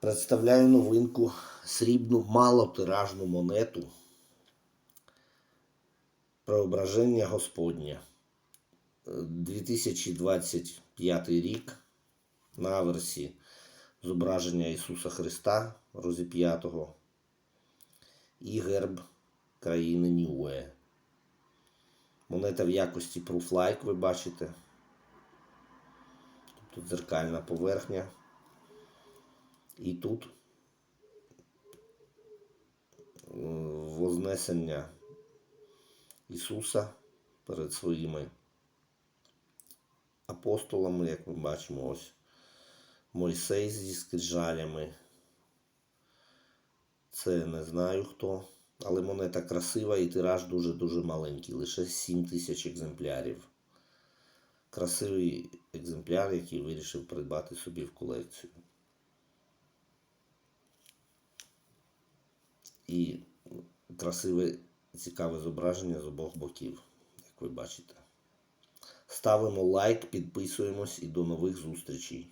Представляю новинку срібну малотиражну монету Преображення Господнє. Е, 2025 рік на аверсі зображення Ісуса Христа розіп'ятого і герб країни Ньюе. Монета в якості Proof Like, ви бачите. Тут дзеркальна поверхня. І тут е, вознесення Ісуса перед своїми апостолами, як ми бачимо, ось Мойсей зі скрижалями. Це не знаю хто, але монета красива і тираж дуже-дуже маленький, лише 7 тисяч екземплярів. Красивий екземпляр, який вирішив придбати собі в колекцію. І красиве цікаве зображення з обох боків, як ви бачите. Ставимо лайк, підписуємось і до нових зустрічей.